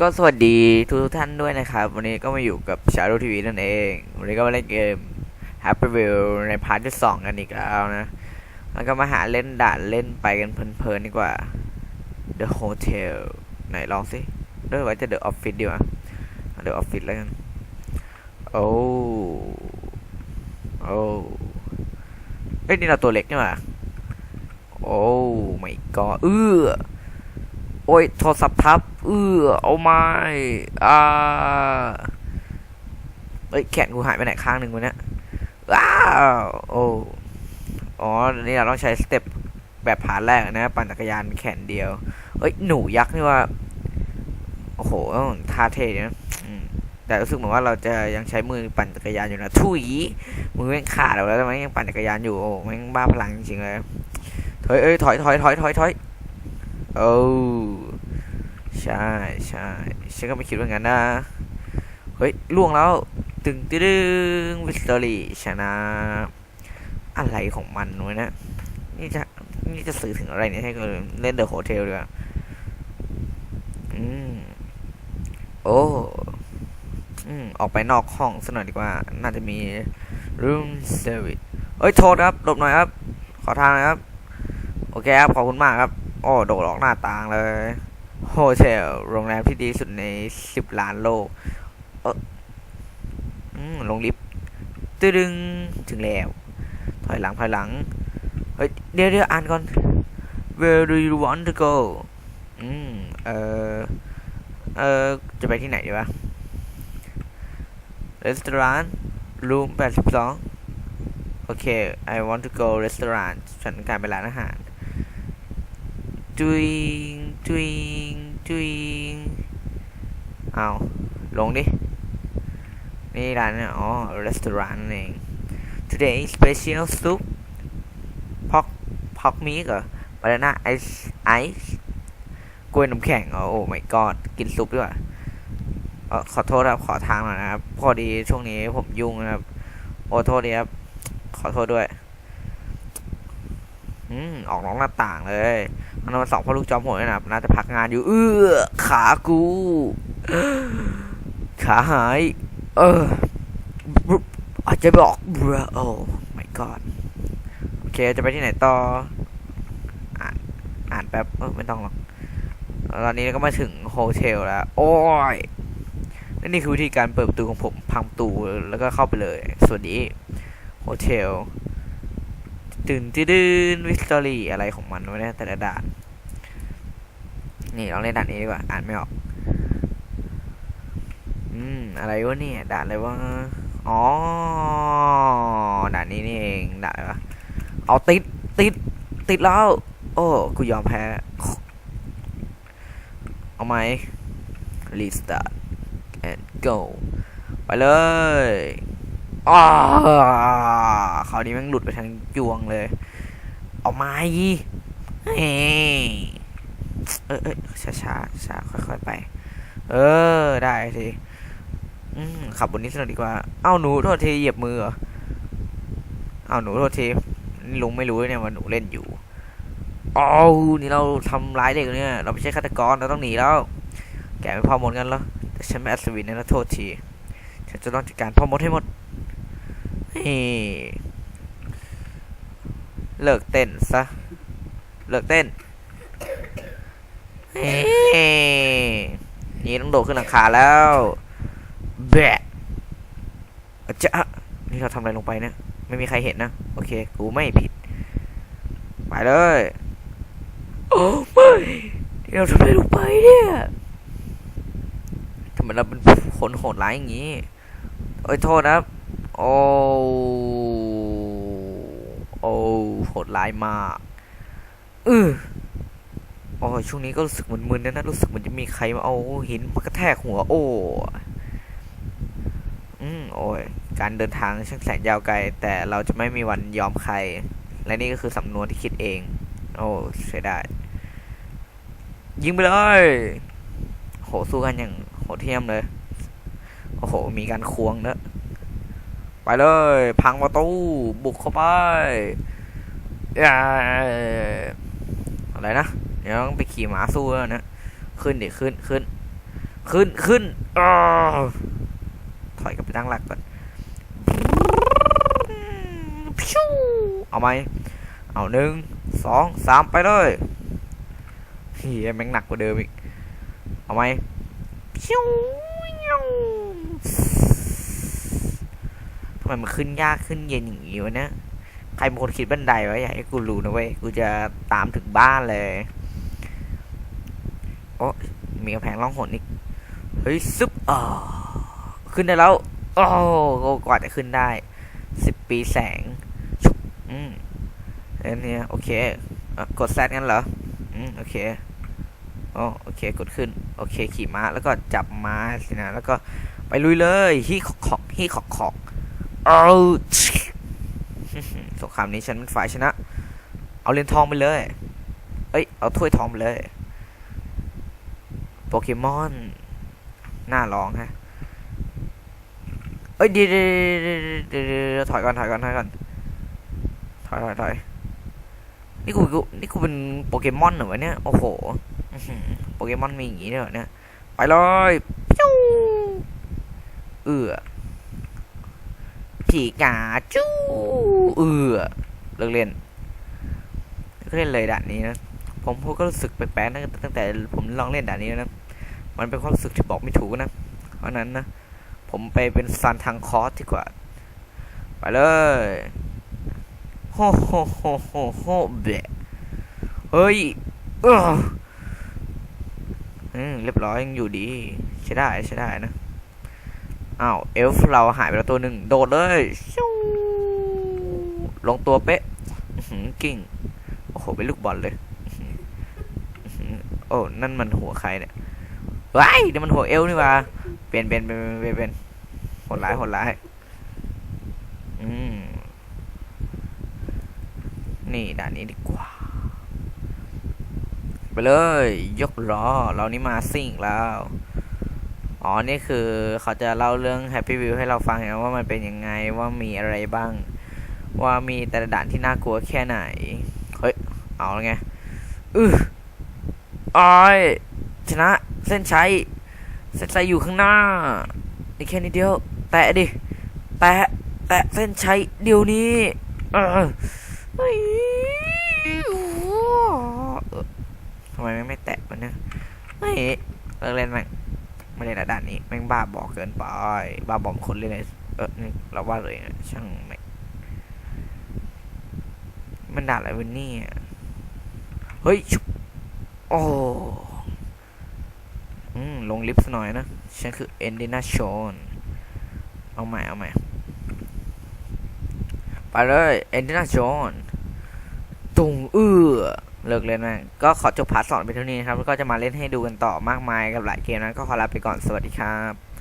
ก็สวัสดีทุกทุกท่านด้วยนะครับ วันนี้ก็มาอยู่กับ Shadow TV นั่นเอง วันนี้ก็มาเล่นเกม Happy Wheel ในพาร์ทที่สองกันอีกแล้วนะ แล้วก็มาหาเล่นด่านเล่นไปกันเพลินๆดีกว่า The Hotel ไหนลองสิเลือกว่าจะ The Office ดีกว่า The Office แล้วกัน โอ้โอ้เอ้ยนี่เราตัวเล็กนี่หว่าโอ้ไม่ก็เออโอ้ยโทรศัพท์ทับ เออเอาไม่อ่าเอ้ยแขนกูหายไปไหนข้างหนึ่งวะเนี่ยว้าวโอ้อ๋อนี่เราต้องใช้สเต็ปแบบผ่านแรกนะปั่นจักรยานแขนเดียว เอ้ยหนูยักษ์นี่ว่า โอ้โหท่าเท่นะแต่รู้สึกเหมือนว่าเราจะยังใช้มือปั่นจักรยานอยู่นะทุยมือแม่งขาดแล้วทำไมยังปั่นจักรยานอยู่โอ้แม่งบ้าพลังจริงๆเลยถอยเอ้ยถอยถอยถอยถอยถอยโอ้ ใช่ใช่ฉันก็ไม่คิดว่างั้นนะ เฮ้ยล่วงแล้ว ตึงตึงวิสตอรี่ชนะ อะไรของมันวะเนะนี่จะนี่จะสื่อถึงอะไรเนี่ยให้กเล่นเดอะโฮเทลดีกว่าอืมโอ้อืมออกไปนอกห้องสักหน่อยดีกว่า น่าจะมี room service เอ้ยโทษครับหลบหน่อยครับ ขอทางน่อยครับ โอเคครับ ขอบคุณมากครับ โอ้ โดดออกหน้าต่างเลย โฮเทลโรงแรมที่ดีที่สุดในสิบล้านโลก เออืมลงลิฟต์ตึดึงถึงแล้ว ถอยหลังถอยหลัง เฮ้ย เดี๋ยวเดี๋ยวอ่านก่อน Where do you want to go อืม เออเออจะไปที่ไหนดีวะ Restaurant Room 82โอเค I want to go restaurant ฉันการไปร้านอาหาร doing doing doing เอาลงดิ นี่ร้านอ๋อ restaurant นั่นเอง today special soup pork pork meat เหรอ banana ice ice กล้วยน้ำแข็งโอ้ my god กินซุปด้วยว่ะเออขอโทษครับขอทางหน่อยนะครับ พอดีช่วงนี้ผมยุ่งนะครับ โอ้โทษดีครับ ขอโทษด้วย อืมออกน้อกหน้าต่างเลย มันมาสองพ่อลูกจอมโหดนะครับน่าจะพักงานอยู่ เออขากู ขาหาย เอออาจจะบอกเบรโอ้ my god โอเคจะไปที่ไหนต่อ อ่านอ่านแป๊บเออไม่ต้องหรอกตอนนี้ก็มาถึงโฮเทลแล้ว โอ้ยนี่คือวิธีการเปิดประตูของผมพังประตูแล้วก็เข้าไปเลยสวัสดีโฮเทล ตื่นตื่นวิสตอรี่อะไรของมันวะเนี่ยแต่ละด่าน นี่ลองเล่นด่านนี้ดีกว่า อ่านไม่ออก อืม อะไรวะเนี่ยด่านอะไรวะ อ๋อ ด่านนี้นี่เองด่านอะไรวะ เอาติดติดติดแล้ว โอ้ กูยอมแพ้ เอาไหม restart and go ไปเลย อ้าคราวนี้แม่งหลุดไปทางยวงเลย เอาไม้เฮ้ยเออเออช้าช้าช้าค่อยๆไป เออ ได้สิขับบนนี้สนุกดีกว่า เอ้าหนูโทษทีเหยียบมือเหรอ เอ้าหนูโทษทีลุงไม่รู้เนี่ยว่าหนูเล่นอยู่อ้าวนี่เราทำร้ายเด็กเนี่ย เราไม่ใช่ฆาตกร เราต้องหนีแล้ว แกไม่พอหมดกันแล้ว แต่ฉันไม่อัศวินนะโทษที ฉันจะต้องจัดการพ่อมดให้หมด เฮ้ยเลิกเต้นซะ เลิกเต้นเฮ้ยนี่ต้องโดดขึ้นหลังคาแล้ว แบะอะจะนี่เราทำอะไรลงไปเนี่ย ไม่มีใครเห็นนะ โอเค กูไม่ผิด ไปเลย โอ้ไม่นี่เราทำอะไรลงไปเนี่ยทำไมเราเป็นคนโหดร้ายอย่างนี้เอ้ยโทษนะครับ โอ้โอ้โหดร้ายมากเออโอ้ยช่วงนี้ก็รู้สึกมึนๆนะนะรู้สึกเหมือนจะมีใครมาเอาหินมากระแทกหัว โอ้อืมโอ้ยการเดินทางช่างแสนยาวไกล แต่เราจะไม่มีวันยอมใคร และนี่ก็คือสำนวนที่คิดเอง โอ้เสียดายยิงไปเลย โหสู้กันอย่างโหดเทียมเลย โอ้โห มีการควงเนอะ ไปเลย พังประตู บุกเข้าไปอาอะไรนะ เดี๋ยวต้องไปขี่ม้าสู้แล้วนะ ขึ้นดิขึ้นขึ้น ขึ้นขึ้นอถอยกลับไปตั้งหลักก่อนเอาไหม เอาหนึ่งสองสามไปเลยเฮียแม่งหนักกว่าเดิมอีก เอาไหม พิ้วทำไมมันขึ้นยากขึ้นเย็นอย่างนี้วะเนี่ยใครเป็นคนคิดบันไดวะอยากให้กูรู้นะเว้ยกูจะตามถึงบ้านเลยโอ้มีกระแพงล่องหนอีกเฮ้ยซึบอ๋อขึ้นได้แล้วโอ้โหกว่าจะขึ้นได้สิบปีแสงชุบอืมเอ็นเนี่ยโอเคอกดแซดงั้นเหรออืมโอเคโอ้โอเคกดขึ้น โอเคขี่ม้าแล้วก็จับม้าสินะแล้วก็ไปลุยเลยฮีขอกขอกฮีขอกขอก เอาสงครามนี้ฉันเป็นฝ่ายชนะ เอาเหรียญทองไปเลย เอ้ย เอาถ้วยทองไปเลย โปเกมอน น่าลองฮะ เอ้ยเดี๋ยวถอยก่อนถอยก่อนถอยก่อน ถอยถอยถอยนี่กูนี่กูเป็นโปเกมอนเหรอวะเนี่ย โอ้โห โปเกมอนมีอย่างงี้ด้วยเหรอเนี่ย ไปเลยเอือ ผีกาจู้เอือเลิกเล่นเลิกเล่นเลยด่านนี้นะผมผมก็รู้สึกแปลกๆนะตั้งแต่ผมลองเล่นด่านนี้นะมันเป็นความรู้สึกที่บอกไม่ถูกนะเพราะนั้นนะผมไปเป็นซันทางคอสดีกว่า ไปเลยโฮโฮโฮโฮโฮเบะเฮ้ยเอออืมเรียบร้อยยังอยู่ดี ใช้ได้ใช้ได้นะ อ้าวเอลฟ์เราหายไปแล้วตัวหนึ่งโดดเลยชิวลงตัวเป๊ะอื้อหือกิ้งโอ้โหเป็นลูกบอลเลย โอ้ นั่นมันหัวใครเนี่ยว้ายเดี๋ยวมันหัวเอลนี่ว่าเปลี่ยนเปลี่ยนเปลี่ยนเปลี่ยนเปลี่ยนโหดร้ายโหดร้ายอืมนี่ด่านนี้ดีกว่า ไปเลย ยกล้อ เรานี่มาซิ่งแล้ว อ๋อ นี่คือเขาจะเล่าเรื่อง Happy View ให้เราฟังนะว่ามันเป็นยังไงว่ามีอะไรบ้าง ว่ามีแต่ละด่านที่น่ากลัวแค่ไหน เฮ้ย เอาไงอืออ้อยชนะ เส้นชัยเส้นชัยอยู่ข้างหน้านี่แค่นิดเดียว แตะดิ แตะ แตะเส้นชัยเดี๋ยวนี้ เออเฮ้ยทำไมแม่ไม่แตะมันเนี่ยเฮ้ยเลิกเล่นแม่ง ไม่เล่นละด่านนี้แม่งบ้าบอกเกินไปบ้าบอมคนเล่นเลยเออนี่เราว่าเลยช่างแม่มันด่าอะไรวะเนี่เฮ้ยชุบโอ้อืมลงลิฟต์หน่อยนะฉันคือเอนดินาโชนเอาใหม่เอาใหม่ไปเลยเอนดินาโชนตุงเอื้อ เลิกเล่นแม่งก็ขอจบพาร์ทสอนไปเท่านี้นะครับ แล้วก็จะมาเล่นให้ดูกันต่อมากมายกับหลายเกมนะก็ขอลาไปก่อนสวัสดีครับ